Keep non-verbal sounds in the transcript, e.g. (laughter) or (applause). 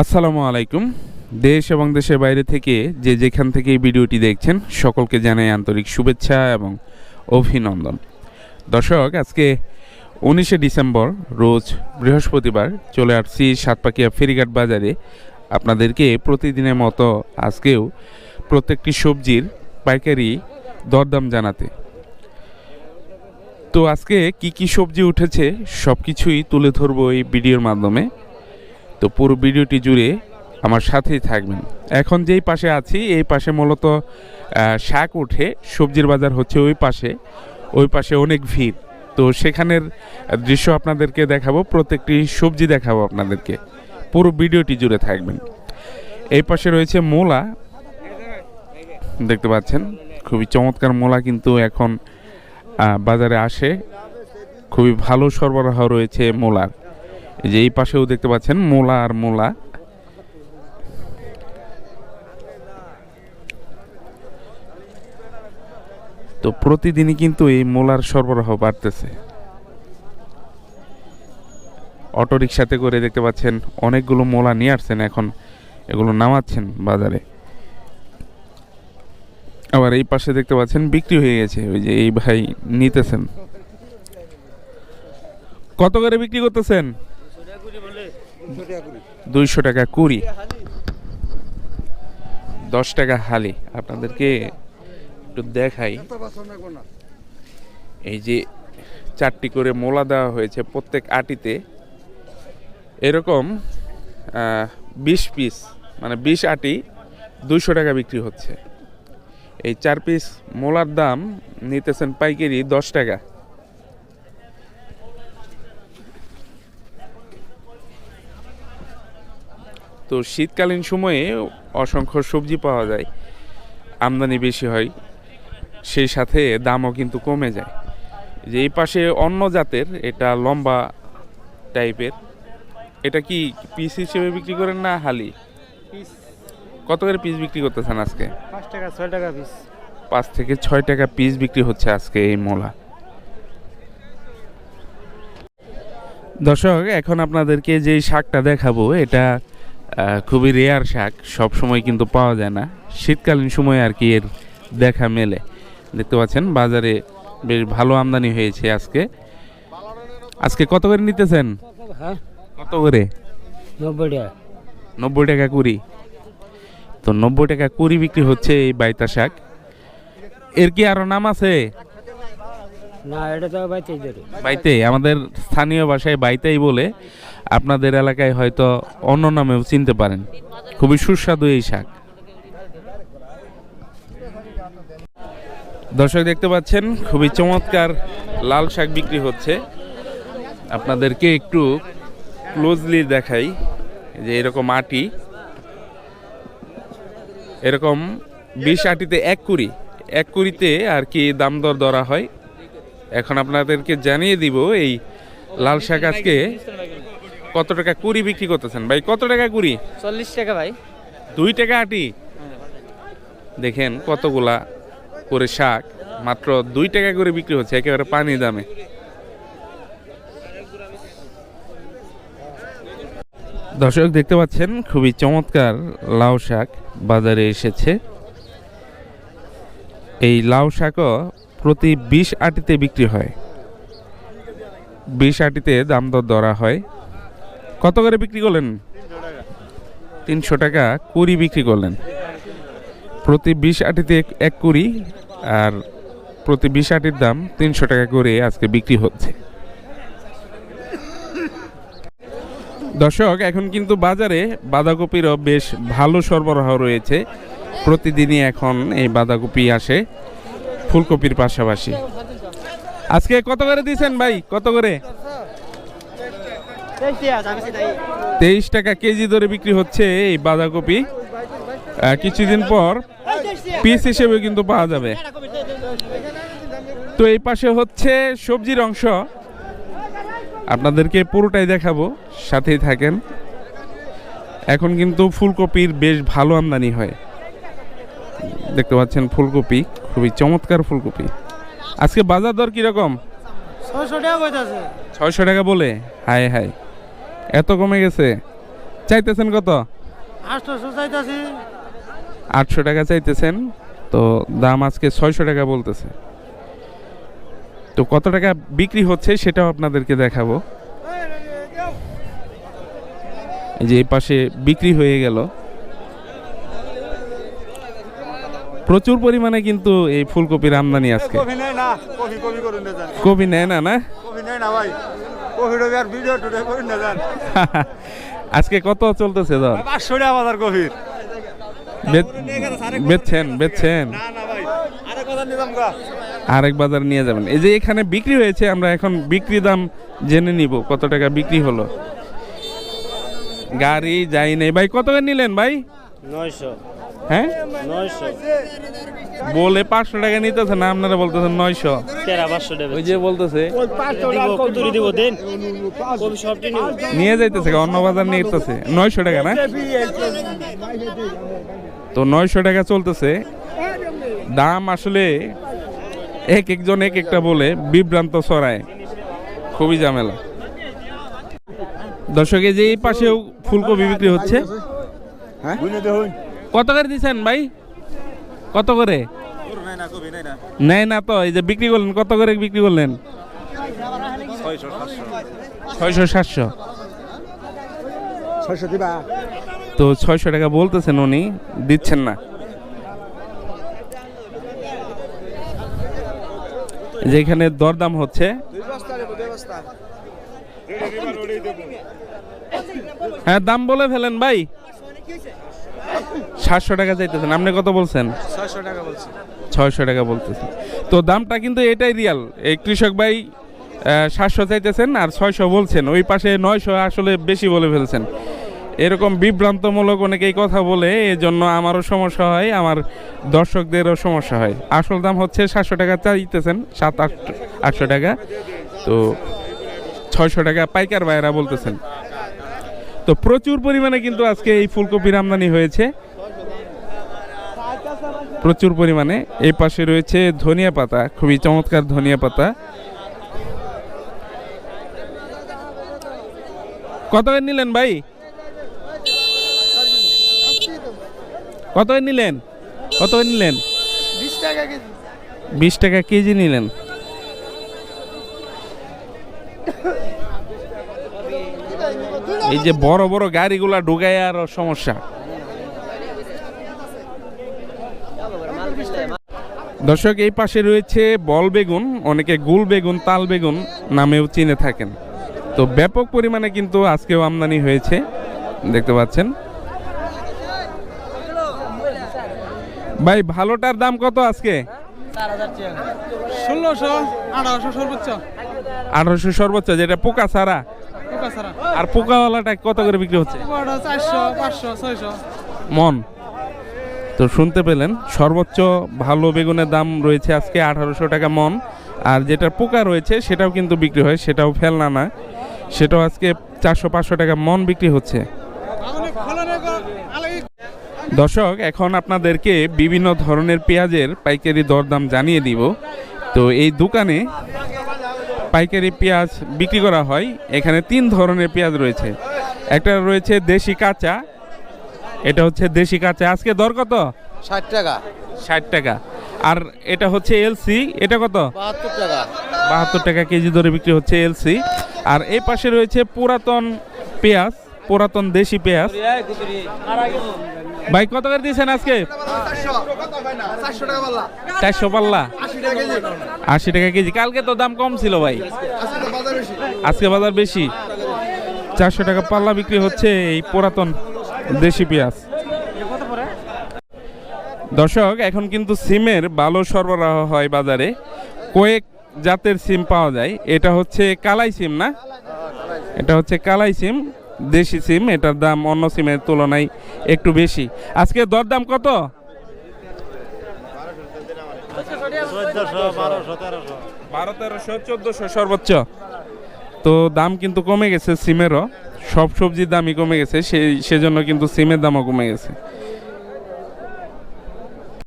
আসসালামু আলাইকুম। দেশ এবং দেশের বাইরে থেকে যে যেখান থেকে এই ভিডিওটি দেখছেন, সকলকে জানাই আন্তরিক শুভেচ্ছা এবং অভিনন্দন। দর্শক, আজকে উনিশে ডিসেম্বর, রোজ বৃহস্পতিবার চলে আসছি সাতপাকিয়া ফেরিঘাট বাজারে। আপনাদেরকে প্রতিদিনের মতো আজকেও প্রত্যেকটি সবজির পাইকারি দরদাম জানাতে। তো আজকে কি কি সবজি উঠেছে সব কিছুই তুলে ধরবো এই ভিডিওর মাধ্যমে। তো পুরো ভিডিওটি জুড়ে আমার সাথেই থাকবেন। এখন যেই পাশে আছি, এই পাশে মূলত শাক উঠে সবজির বাজার হচ্ছে ওই পাশে ওই পাশে অনেক ভিড়। তো সেখানের দৃশ্য আপনাদেরকে দেখাবো, প্রত্যেকটি সবজি দেখাবো আপনাদেরকে। পুরো ভিডিওটি জুড়ে থাকবেন। এই পাশে রয়েছে মোলা। দেখতে পাচ্ছেন? খুবই চমৎকার মোলা কিন্তু এখন বাজারে আসে। খুবই ভালো সরবরাহ রয়েছে মোলার। এই যে এই পাশেও দেখতে পাচ্ছেন, মোলা আর মোলা। তো প্রতিদিনই কিন্তু এই মোলার সরবরাহ বাড়তেছে। অটো রিক্সাতে করে দেখতে পাচ্ছেন, অনেকগুলো মোলা নিয়ে আসছেন এখন, এগুলো নামাচ্ছেন বাজারে। আবার এই পাশে দেখতে পাচ্ছেন, বিক্রি হয়ে গেছে, ওই যে এই ভাই নিতেছেন। কত করে বিক্রি করতেছেন? দুইশো টাকা কুড়ি। দশ টাকা হালি। আপনাদেরকে একটু দেখাই। এই যে চারটি করে মোলা দেওয়া হয়েছে প্রত্যেক আটিতে। এরকম বিশ পিস মানে বিশ আটি দুইশো টাকা বিক্রি হচ্ছে। এই চার পিস মোলার দাম নিতেছেন পাইকারি দশ টাকা। তো শীতকালীন সময়ে অসংখ্য সবজি পাওয়া যায়। আমদানি বেশি হয় সেই সাথে দামও কিন্তু কমে যায়। যে এই পাশে অন্য জাতের এটা লম্বা টাইপের এটা কি পিস হিসেবে বিক্রি করেন না হালি? কত করে পিস বিক্রি করতেছেন আজকে? পাঁচ টাকা ছয় টাকা পিস। পাঁচ থেকে ছয় টাকা পিস বিক্রি হচ্ছে আজকে এই মোলা। দর্শক এখন আপনাদেরকে যে শাকটা দেখাবো এটা খুবই রেয়ার শাক সব সময় কিন্তু পাওয়া যায় না। শীতকালীন সময় আর কি এর দেখা মেলে। দেখতে পাচ্ছেন বাজারে বেশ ভালো আমদানি হয়েছে আজকে। আজকে কত করে নিতেছেন? হ্যাঁ? কত করে? নব্বই টাকা। নব্বই টাকা কুড়ি। তো নব্বই টাকা কুড়ি বিক্রি হচ্ছে এই বাইতা শাক। এর কি আরও নাম আছে? না, এটা তো বাইতে ধরে। বাইতে আমাদের স্থানীয় ভাষায় বাইতেই বলে, আপনাদের এলাকায় হয়তো অন্য নামেও চিনতে পারেন। খুবই সুস্বাদু এই শাক। দর্শক দেখতে পাচ্ছেন, খুবই চমৎকার লাল শাক বিক্রি হচ্ছে। আপনাদেরকে একটু ক্লোজলি দেখাই যে এরকম আটি। এরকম বিশ আটিতে এক কুড়ি, এক কুড়িতে আর কি দাম দর ধরা হয়। এখন আপনাদেরকে জানিয়ে দিব এই লাল শাক আজকে কত টাকা কুড়ি বিক্রি করতেছেন? ভাই কত টাকা কুড়ি? চল্লিশ টাকা ভাই। দুই টাকা আটি? দেখেন কতগুলা করে শাক মাত্র দুই টাকা করে বিক্রি হচ্ছে একেবারে পানি দামে। দর্শক দেখতে পাচ্ছেন খুবই চমৎকার লাউ শাক বাজারে এসেছে। এই লাউ শাকও প্রতি বিশ আটিতে বিক্রি হয়। বিশ আটিতে দাম দর ধরা হয়। কত করে বিক্রি করলেন? তিনশো টাকা কুড়ি বিক্রি করলেন। প্রতি বিশ আটিতে এক- কুড়ি আর প্রতি বিশ আটির দাম তিনশো টাকা করে আজকে বিক্রি হচ্ছে। দর্শক, এখন কিন্তু বাজারে বাঁধাকপিরও বেশ ভালো সরবরাহ রয়েছে। প্রতিদিনই এখন এই বাঁধাকপি আসে। ফুলকপির পাশাপাশি। আজকে কত করে দিয়েছেন ভাই? কত করে? তেইশ টাকা কেজি ধরে বিক্রি হচ্ছে এই বাঁধাকপি। কিছুদিন পর পিস হিসেবে কিন্তু পাওয়া যাবে। তো এই পাশে হচ্ছে সবজির অংশ। আপনাদেরকে পুরোটাই দেখাবো, সাথেই থাকেন। এখন কিন্তু ফুলকপির বেশ ভালো আমদানি হয়। দেখতে পাচ্ছেন ফুলকপি। খুবই চমৎকার ফুলকপি। আজকে বাজার দর কীরকম? ছয়শো টাকা কইতাছে। ছয়শো টাকা বলে? হায় হায়। এত কমে গেছে। চাইতেছেন কত? আটশো চাইতেছি। আটশো টাকা চাইতেছেন। তো দাম আজকে ছয়শো টাকা বলতেছে। তো কত টাকা বিক্রি হচ্ছে সেটাও আপনাদেরকে দেখাবো। এই যে এই পাশে বিক্রি হয়ে গেল। প্রচুর পরিমাণে কিন্তু এই ফুলকপির আমদানি আজকে। কবি নেয় না না (laughs) আজকে কত চলতেছে ধর? পাঁচশো টাকা বাজার বেচছেন বেচছেন। আরেক বাজার নিয়ে যাবেন। এই যে এখানে বিক্রি হয়েছে আমরা এখন বিক্রি দাম জেনে নিব কত টাকা বিক্রি হলো। গাড়ি যাই নেই। ভাই কত নিলেন ভাই? নয়শো। হ্যাঁ? নয়শো বলে পাঁচশো টাকা নিতেছে না আপনারা বলতেছেন নয়শো। ওই যে বলতেছে। নিয়ে যাইতেছে অন্য বাজার নিয়ে যেতেছে নয়শো টাকা না? তো নয়শো টাকা চলতেছে। দাম আসলে এক একজন এক একটা বলে বিভ্রান্ত ছড়ায়। খুবই ঝামেলা। দর্শক এই যে এই পাশেও ফুলকপি বিক্রি হচ্ছে। দেখুন কত করে দিচ্ছেন ভাই? কত করে? নেয় না তো এই যে বিক্রি করলেন কত করে বিক্রি করলেন? ছয়শো সাতশো। ছয়শো দিবা? তো ছয়শো টাকা বলতেছেন উনি দিচ্ছেন না। যেখানে দরদাম হচ্ছে। হ্যাঁ দাম বলে ফেলেন ভাই। সাতশো টাকা চাইতেছেন। আপনি কত বলছেন? ছয়শো টাকা বলছি। ছয়শো টাকা বলতেছেন। তো দামটা কিন্তু এটাই রিয়াল। এই কৃষক ভাই সাতশো চাইতেছেন আর ছয়শো বলছেন। ওই পাশে নয়শো আসলে বেশি বলে ফেলছেন। এরকম বিভ্রান্তমূলক অনেকেই কথা বলে এজন্য আমারও সমস্যা হয় আমার দর্শকদেরও সমস্যা হয়। আসল দাম হচ্ছে সাতশো টাকা চাইতেছেন সাত আট আটশো টাকা। তো ছয়শো টাকা পাইকার ভাইয়েরা বলতেছেন। তো প্রচুর পরিমাণে কিন্তু আজকে এই ফুলকপির আমদানি হয়েছে। প্রচুর পরিমাণে। এই পাশে রয়েছে ধনিয়া পাতা খুবই চমৎকার ধনিয়া পাতা। কত করে নিলেন ভাই? কত করে নিলেন? কত করে নিলেন? বিশ টাকা কেজি। বিশ টাকা কেজি নিলেন। এই যে বড় বড় গাড়িগুলা ঢুকায় আর সমস্যা। দর্শক, এই পাশে রয়েছে বল বেগুন, অনেকে গুল বেগুন, তাল বেগুন নামেও চিনে থাকেন। তো ব্যাপক পরিমাণে কিন্তু আজকেও আমদানি হয়েছে, দেখতে পাচ্ছেন। ভাই, ভালোটার দাম কত আজকে? আঠারোশো সর্বোচ্চ, যেটা পোকা ছাড়া। আর পোকাওয়ালাটা কত করে বিক্রি হচ্ছে? মন। তো শুনতে পেলেন, সর্বোচ্চ ভালো বেগুনের দাম রয়েছে আজকে আঠারোশো টাকা মন। আর যেটা পোকা রয়েছে, সেটাও কিন্তু বিক্রি হয়, সেটাও ফেলনা না। সেটাও আজকে চারশো পাঁচশো টাকা মন বিক্রি হচ্ছে। দর্শক এখন আপনাদেরকে বিভিন্ন ধরনের পেঁয়াজের পাইকারি দরদাম জানিয়ে দিব। তো এই দোকানে পাইকারি পেঁয়াজ বিক্রি করা হয়। এখানে তিন ধরনের পেঁয়াজ রয়েছে। একটা রয়েছে দেশি কাঁচা এটা হচ্ছে দেশি কাঁচা। আজকে দর কত? ষাট টাকা। ষাট টাকা। আর এটা হচ্ছে এলসি এটা কত? বাহাত্তর টাকা। বাহাত্তর টাকা কেজি দরে বিক্রি হচ্ছে এলসি। আর এই পাশে রয়েছে পুরাতন পেঁয়াজ পুরাতন দেশি পেঁয়াজ। ভাই, কত করে দিয়েছেন আজকে? চারশো পাল্লা। আশি টাকা কেজি। কালকে তো দাম কম ছিল ভাই। আজকে বাজার বেশি। চারশো টাকা পাল্লা বিক্রি হচ্ছে এই পুরাতন দেশি পেঁয়াজ। দর্শক, এখন কিন্তু সিমের ভালো সরবরাহ হয় বাজারে। কয়েক জাতের সিম পাওয়া যায়। এটা হচ্ছে কালাই সিম, না? এটা হচ্ছে কালাই সিম। দেশি সিম, এটার দাম অন্য সিমের তুলনায় একটু বেশি। আজকে দরদাম কত? বারো তেরোশো সর্বোচ্চ। তো দাম কিন্তু কমে গেছে সিমেরও। সব সবজির দামই কমে গেছে, সেই সেজন্য কিন্তু সিমের দামও কমে গেছে।